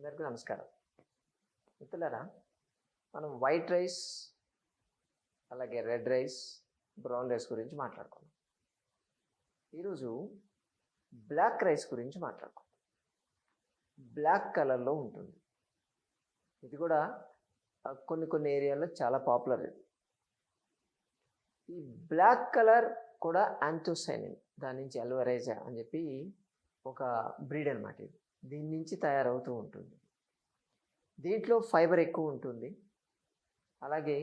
అందరికీ నమస్కారం. మిత్రులరా మనం వైట్ రైస్ అలాగే రెడ్ రైస్ బ్రౌన్ రైస్ గురించి మాట్లాడుకున్నాం ఈరోజు బ్లాక్ రైస్ గురించి మాట్లాడుకుందాం. బ్లాక్ కలర్లో ఉంటుంది. ఇది కూడా కొన్ని కొన్ని ఏరియాల్లో చాలా పాపులర్ ఇది. ఈ బ్లాక్ కలర్ కూడా యాంథోసైనిన్ దాని నుంచి అల్వరైజా అని చెప్పి ఒక బ్రీడ్ అనమాట ఇది. దీని నుంచి తయారవుతూ ఉంటుంది. దీంట్లో ఫైబర్ ఎక్కువ ఉంటుంది. అలాగే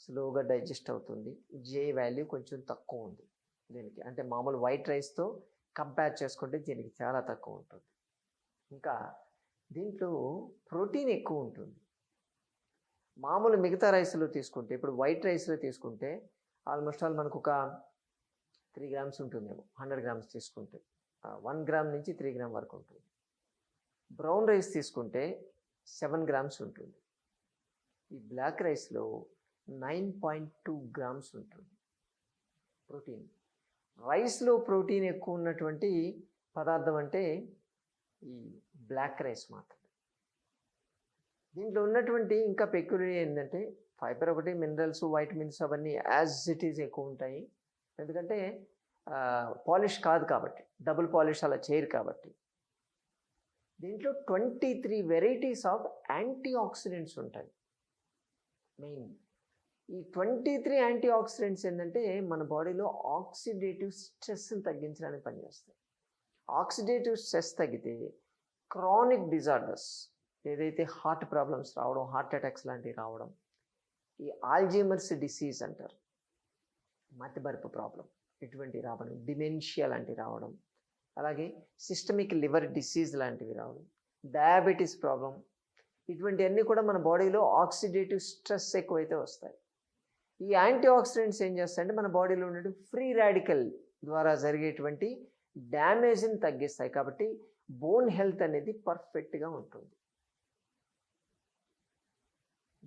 స్లోగా డైజెస్ట్ అవుతుంది. జే వాల్యూ కొంచెం తక్కువ ఉంది దీనికి. అంటే మామూలు వైట్ రైస్తో కంపేర్ చేసుకుంటే దీనికి చాలా తక్కువ ఉంటుంది. ఇంకా దీంట్లో ప్రోటీన్ ఎక్కువ ఉంటుంది. మామూలు మిగతా రైస్లో తీసుకుంటే ఇప్పుడు వైట్ రైస్లో తీసుకుంటే ఆల్మోస్ట్ ఆల్ మనకు ఒక త్రీ గ్రామ్స్ ఉంటుందేమో హండ్రెడ్ గ్రామ్స్ తీసుకుంటే. వన్ గ్రామ్ నుంచి త్రీ గ్రామ్ వరకు ఉంటుంది. బ్రౌన్ రైస్ తీసుకుంటే సెవెన్ గ్రామ్స్ ఉంటుంది. ఈ బ్లాక్ రైస్లో నైన్ పాయింట్ టూ గ్రామ్స్ ఉంటుంది. ప్రోటీన్. రైస్లో ప్రోటీన్ ఎక్కువ ఉన్నటువంటి పదార్థం అంటే ఈ బ్లాక్ రైస్ మాత్రమే. దీంట్లో ఉన్నటువంటి ఇంకా పెక్యులర్ ఏంటంటే ఫైబర్ ఒకటి మినరల్స్ వైటమిన్స్ అవన్నీ యాజ్ ఇట్ ఈజ్ ఎక్కువ ఉంటాయి. ఎందుకంటే పాలిష్ కాదు కాబట్టి డబుల్ పాలిష్ అలా చేయరు కాబట్టి. దీంట్లో twenty three varieties of antioxidants ఉంటాయి. మెయిన్ ఈ ట్వంటీ త్రీ యాంటీ ఆక్సిడెంట్స్ ఏంటంటే మన బాడీలో ఆక్సిడేటివ్ స్ట్రెస్ని తగ్గించడానికి పనిచేస్తాయి. ఆక్సిడేటివ్ స్ట్రెస్ తగ్గితే క్రానిక్ డిజార్డర్స్ ఏదైతే హార్ట్ ప్రాబ్లమ్స్ రావడం హార్ట్ అటాక్స్ లాంటివి రావడం ఈ ఆల్జీమర్స్ డిసీజ్ అంటారు. మతిమరుపు ప్రాబ్లం ఇటువంటి రావడం డిమెన్షియా లాంటివి రావడం అలాగే సిస్టమిక్ లివర్ డిసీజ్ లాంటివి రావడం డయాబెటీస్ ప్రాబ్లం ఇటువంటివన్నీ కూడా మన బాడీలో ఆక్సిడేటివ్ స్ట్రెస్ ఎక్కువైతే వస్తాయి. ఈ యాంటీ ఆక్సిడెంట్స్ ఏం చేస్తాయంటే మన బాడీలో ఉండే ఫ్రీ రాడికల్ ద్వారా జరిగేటువంటి డ్యామేజ్ని తగ్గిస్తాయి. కాబట్టి బోన్ హెల్త్ అనేది పర్ఫెక్ట్గా ఉంటుంది.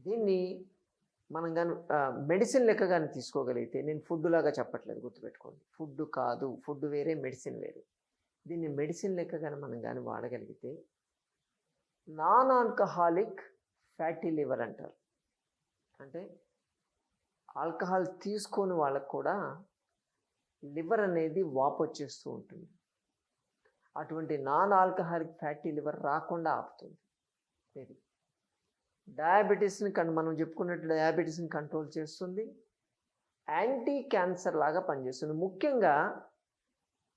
దీన్ని మనం కానీ మెడిసిన్ లెక్క కానీ తీసుకోగలిగితే నేను ఫుడ్ లాగా చెప్పట్లేదు గుర్తుపెట్టుకోండి. ఫుడ్ కాదు. ఫుడ్ వేరే మెడిసిన్ వేరే. దీన్ని మెడిసిన్ లెక్క కానీ మనం కానీ వాడగలిగితే నాన్ ఆల్కహాలిక్ ఫ్యాటీ లివర్ అంటారు. అంటే ఆల్కహాల్ తీసుకొని వాళ్ళకు కూడా లివర్ అనేది వాపు వచ్చేస్తూ ఉంటుంది. అటువంటి నాన్ ఆల్కహాలిక్ ఫ్యాటీ లివర్ రాకుండా ఆపుతుంది. ఇది డయాబెటీస్ని కన్ మనం చెప్పుకున్నట్టు డయాబెటీస్ని కంట్రోల్ చేస్తుంది. యాంటీ క్యాన్సర్ లాగా పనిచేస్తుంది. ముఖ్యంగా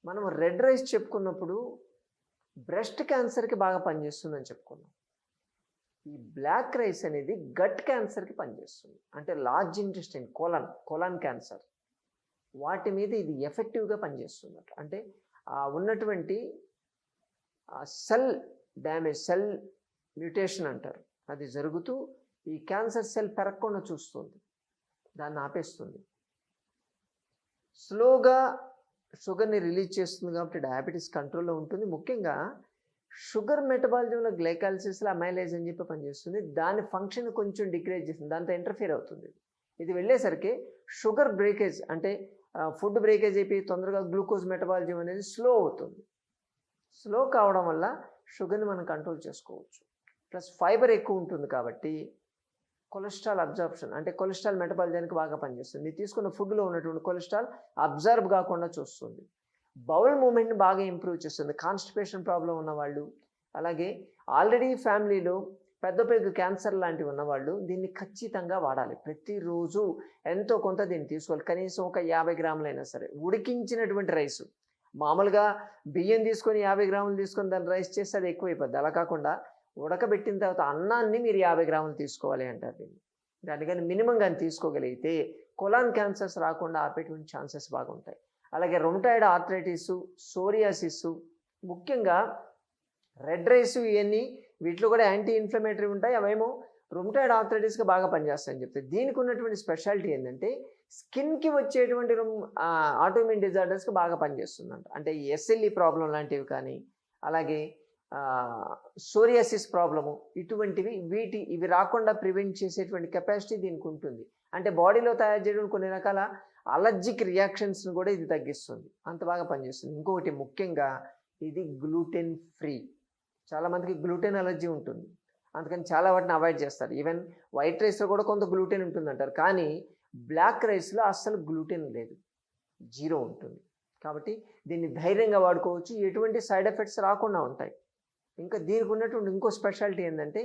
మనం రెడ్ రైస్ చెప్పుకున్నప్పుడు బ్రెస్ట్ క్యాన్సర్కి బాగా పనిచేస్తుందని చెప్పుకున్నాం. ఈ బ్లాక్ రైస్ అనేది గట్ క్యాన్సర్కి పనిచేస్తుంది. అంటే large intestine colon colon cancer. వాటి మీద ఇది ఎఫెక్టివ్గా పనిచేస్తుంది అంటే ఆ ఉన్నటువంటి సెల్ డ్యామేజ్ సెల్ మ్యూటేషన్ అంటారు. అది జరుగుతూ ఈ క్యాన్సర్ సెల్ పెరగకుండా చూస్తుంది. దాన్ని ఆపేస్తుంది. స్లోగా షుగర్ని రిలీజ్ చేస్తుంది కాబట్టి డయాబెటీస్ కంట్రోల్లో ఉంటుంది. ముఖ్యంగా షుగర్ మెటబాలిజంలో గ్లైకాలసిస్లో అమైలేజ్ అని చెప్పి పనిచేస్తుంది దాని ఫంక్షన్ కొంచెం డిక్రేజ్ చేస్తుంది. దాంతో ఇంటర్ఫియర్ అవుతుంది. ఇది వెళ్ళేసరికి షుగర్ బ్రేకేజ్ అంటే ఫుడ్ బ్రేకేజ్ అయిపోయి తొందరగా గ్లూకోజ్ మెటబాలిజం అనేది స్లో అవుతుంది. స్లో కావడం వల్ల షుగర్ని మనం కంట్రోల్ చేసుకోవచ్చు. ప్లస్ ఫైబర్ ఎక్కువ ఉంటుంది కాబట్టి కొలెస్ట్రాల్ అబ్జర్ప్షన్ అంటే కొలెస్ట్రాల్ మెటబాలిజానికి బాగా పనిచేస్తుంది. తీసుకున్న ఫుడ్లో ఉన్నటువంటి కొలెస్ట్రాల్ అబ్జర్బ్ కాకుండా చూస్తుంది. బౌల్ మూమెంట్ని బాగా ఇంప్రూవ్ చేస్తుంది. కాన్స్టిపేషన్ ప్రాబ్లం ఉన్నవాళ్ళు అలాగే ఆల్రెడీ ఫ్యామిలీలో పెద్ద పెద్ద క్యాన్సర్ లాంటివి ఉన్నవాళ్ళు దీన్ని ఖచ్చితంగా వాడాలి. ప్రతిరోజు ఎంతో కొంత దీన్ని తీసుకోవాలి. కనీసం ఒక యాభై గ్రాములైనా సరే. ఉడికించినటువంటి రైస్ మామూలుగా బియ్యం తీసుకొని యాభై గ్రాములు తీసుకొని దాన్ని రైస్ చేస్తే అది ఎక్కువైపోద్ది. అలా కాకుండా ఉడకబెట్టిన తర్వాత అన్నాన్ని మీరు యాభై గ్రాములు తీసుకోవాలి అంటారు దీన్ని. దాన్ని కానీ మినిమం కానీ తీసుకోగలిగితే కొలాన్ క్యాన్సర్స్ రాకుండా ఆపేటువంటి ఛాన్సెస్ బాగుంటాయి. అలాగే రొమటాయిడ్ ఆర్థరైటిస్ సోరియాసిస్ ముఖ్యంగా రెడ్ రైస్ ఇవన్నీ వీటిలో కూడా యాంటీ ఇన్ఫ్లమేటరీ ఉంటాయి. అవేమో రొమటాయిడ్ ఆర్థరైటిస్గా బాగా పనిచేస్తాయని చెప్తాయి. దీనికి ఉన్నటువంటి స్పెషాలిటీ ఏంటంటే స్కిన్కి వచ్చేటువంటి ఆటోమిన్ డిజార్డర్స్కి బాగా పనిచేస్తుందంట. అంటే ఎస్ఎల్ఈ ప్రాబ్లం లాంటివి కానీ అలాగే సోరియాసిస్ ప్రాబ్లము ఇటువంటివి వీటి ఇవి రాకుండా ప్రివెంట్ చేసేటువంటి కెపాసిటీ దీనికి ఉంటుంది. అంటే బాడీలో తయారు చేయడం కొన్ని రకాల అలర్జిక్ రియాక్షన్స్ని కూడా ఇది తగ్గిస్తుంది. అంత బాగా పనిచేస్తుంది. ఇంకొకటి ముఖ్యంగా ఇది గ్లూటెన్ ఫ్రీ. చాలామందికి గ్లూటెన్ అలర్జీ ఉంటుంది. అందుకని చాలా వాటిని అవాయిడ్ చేస్తారు. ఈవెన్ వైట్ రైస్లో కూడా కొంత గ్లూటెన్ ఉంటుంది అంటారు కానీ బ్లాక్ రైస్లో అస్సలు గ్లూటెన్ లేదు. జీరో ఉంటుంది. కాబట్టి దీన్ని ధైర్యంగా వాడుకోవచ్చు. ఎటువంటి సైడ్ ఎఫెక్ట్స్ రాకుండా ఉంటాయి. ఇంకా దీనికి ఉన్నటువంటి ఇంకో స్పెషాలిటీ ఏంటంటే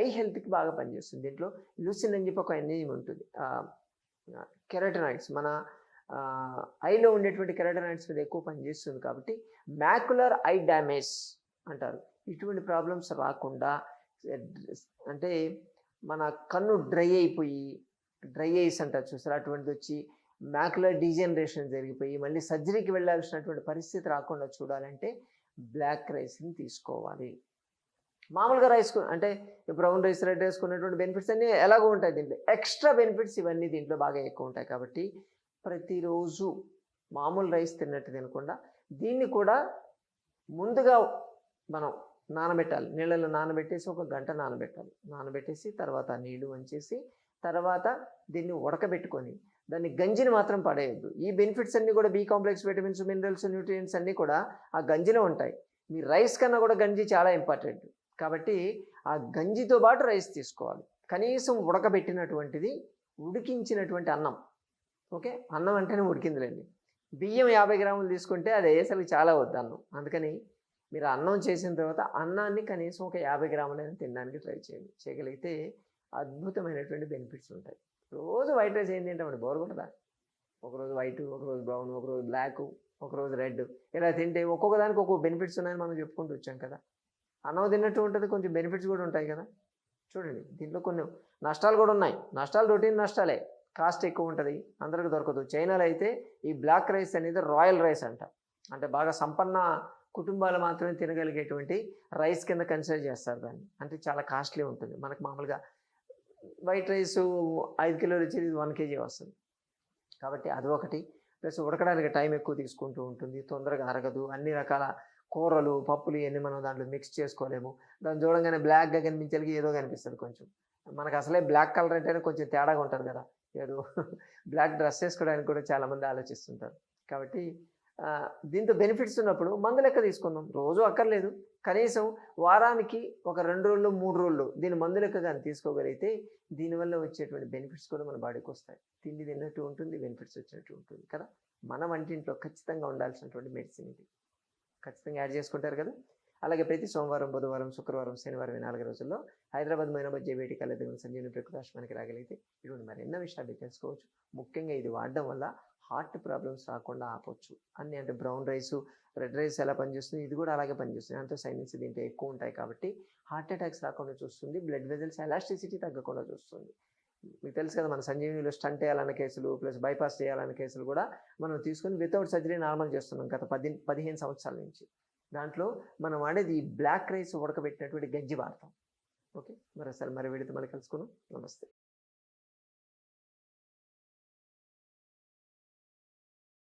ఐ హెల్త్కి బాగా పనిచేస్తుంది. దీంట్లో లూసిన్ అని చెప్పి ఒక ఎంజైమ్ ఉంటుంది. కెరటనాయిడ్స్. మన ఐలో ఉండేటువంటి కెరటనాయిడ్స్ మీద ఎక్కువ పనిచేస్తుంది కాబట్టి మ్యాకులర్ ఐ డ్యామేజ్ అంటారు. ఇటువంటి ప్రాబ్లమ్స్ రాకుండా అంటే మన కన్ను డ్రై అయిపోయి డ్రై ఐస్ అంటారు చూసారు? అటువంటిది వచ్చి మ్యాకులర్ డీజనరేషన్ జరిగిపోయి మళ్ళీ సర్జరీకి వెళ్ళాల్సినటువంటి పరిస్థితి రాకుండా చూడాలంటే బ్లాక్ రైస్ని తీసుకోవాలి. మామూలుగా రైస్ అంటే బ్రౌన్ రైస్ రెడ్ రైస్ కొన్నటువంటి బెనిఫిట్స్ అన్నీ ఎలాగో ఉంటాయి దీంట్లో. ఎక్స్ట్రా బెనిఫిట్స్ ఇవన్నీ దీంట్లో బాగా ఎక్కువ ఉంటాయి కాబట్టి ప్రతిరోజు మామూలు రైస్ తిన్నట్టు తినకుండా దీన్ని కూడా ముందుగా మనం నానబెట్టాలి. నీళ్ళలో నానబెట్టేసి ఒక గంట నానబెట్టాలి. నానబెట్టేసి తర్వాత నీళ్ళు వంచేసి తర్వాత దీన్ని ఉడకబెట్టుకొని దాన్ని గంజిని మాత్రం పడేయద్దు. ఈ బెనిఫిట్స్ అన్నీ కూడా B complex vitamins minerals nutrients అన్నీ కూడా ఆ గంజిలో ఉంటాయి. మీ రైస్ కన్నా కూడా గంజి చాలా ఇంపార్టెంట్ కాబట్టి ఆ గంజితో పాటు రైస్ తీసుకోవాలి. కనీసం ఉడకబెట్టినటువంటిది ఉడికించినటువంటి అన్నం. ఓకే? అన్నం అంటేనే ఉడికిందిలేండి. బియ్యం యాభై గ్రాములు తీసుకుంటే అది అసలు చాలా వద్దు అన్నం. అందుకని మీరు అన్నం చేసిన తర్వాత అన్నాన్ని కనీసం ఒక యాభై గ్రాములైనా తినడానికి ట్రై చేయండి. చేయగలిగితే అద్భుతమైనటువంటి బెనిఫిట్స్ ఉంటాయి. రోజు వైట్ రైస్ ఏంటి తింటామండి? బోర్ కొట్టదా? ఒకరోజు వైట్ ఒకరోజు బ్రౌన్ ఒకరోజు బ్లాక్ ఒకరోజు రెడ్. ఇలా తింటే ఒక్కొక్క దానికి ఒక్కొక్క బెనిఫిట్స్ ఉన్నాయని మనం చెప్పుకుంటూ వచ్చాం కదా. అన్నం తిన్నట్టు ఉంటుంది కొంచెం బెనిఫిట్స్ కూడా ఉంటాయి కదా. చూడండి దీంట్లో కొన్ని నష్టాలు కూడా ఉన్నాయి. నష్టాలు రొటీన్ నష్టాలే. కాస్ట్ ఎక్కువ ఉంటుంది అందరికి దొరకదు. చైనాలో అయితే ఈ బ్లాక్ రైస్ అనేది రాయల్ రైస్ అంట. అంటే బాగా సంపన్న కుటుంబాలు మాత్రమే తినగలిగేటువంటి రైస్ కింద కన్సిడర్ చేస్తారు దాన్ని. అంటే చాలా కాస్ట్లీ ఉంటుంది. మనకు మామూలుగా వైట్ రైస్ ఐదు కిలోలు ఇచ్చేది వన్ కేజీ వస్తుంది. కాబట్టి అది ఒకటి. ప్లస్ ఉడకడానికి టైం ఎక్కువ తీసుకుంటూ ఉంటుంది. తొందరగా అరగదు. అన్ని రకాల కూరలు పప్పులు ఇవన్నీ మనం దాంట్లో మిక్స్ చేసుకోలేము. దాన్ని చూడంగానే బ్లాక్గా కనిపించేకి ఏదో కనిపిస్తుంది కొంచెం. మనకు అసలే బ్లాక్ కలర్ అంటేనే కొంచెం తేడాగా ఉంటుంది కదా. ఏదో బ్లాక్ డ్రెస్ వేసుకోవడానికి కూడా చాలామంది ఆలోచిస్తుంటారు. కాబట్టి దీంతో బెనిఫిట్స్ ఉన్నప్పుడు మందు లెక్క తీసుకుందాం. రోజు అక్కర్లేదు. కనీసం వారానికి ఒక రెండు రోజులు మూడు రోజులు దీని మందులకు కానీ తీసుకోగలిగితే దీనివల్ల వచ్చేటువంటి బెనిఫిట్స్ కూడా మన బాడీకి వస్తాయి. తిండి తిన్నట్టు ఉంటుంది బెనిఫిట్స్ వచ్చినట్టు ఉంటుంది కదా. మన వంటింట్లో ఖచ్చితంగా ఉండాల్సినటువంటి మెడిసిన్ ఇది. ఖచ్చితంగా యాడ్ చేసుకుంటారు కదా. అలాగే ప్రతి సోమవారం బుధవారం శుక్రవారం శనివారం నాలుగు రోజుల్లో హైదరాబాద్ మైనాబాద్ జేబీటీ కళ్ళ సంజీవని ప్రకృతి మనకి రాగలిగితే ఇటువంటి మరెన్నో విషయాలు తెలుసుకోవచ్చు. ముఖ్యంగా ఇది వాడడం వల్ల హార్ట్ ప్రాబ్లమ్స్ రాకుండా ఆపొచ్చు. అన్ని అంటే బ్రౌన్ రైస్ రెడ్ రైస్ ఎలా పనిచేస్తుంది? ఇది కూడా అలాగే పనిచేస్తుంది. అంత సైనిక్స్ దీంట్లో ఎక్కువ ఉంటాయి కాబట్టి హార్ట్ అటాక్స్ రాకుండా చూస్తుంది. బ్లడ్ వెజల్స్ ఎలాస్టిసిటీ తగ్గకుండా చూస్తుంది. మీకు తెలుసు కదా మన సంజీవినిలో స్టంట్ చేయాలన్న కేసులు ప్లస్ బైపాస్ చేయాలన్న కేసులు కూడా మనం తీసుకొని వితౌట్ సర్జరీ నార్మల్ చేస్తున్నాం గత పది పదిహేను సంవత్సరాల నుంచి. దాంట్లో మనం వాడేది బ్లాక్ రైస్ ఉడకబెట్టినటువంటి గంజి వాడతాం ఓకే? మరి అసలు మరి విడితే మళ్ళీ కలుసుకున్నాం నమస్తే.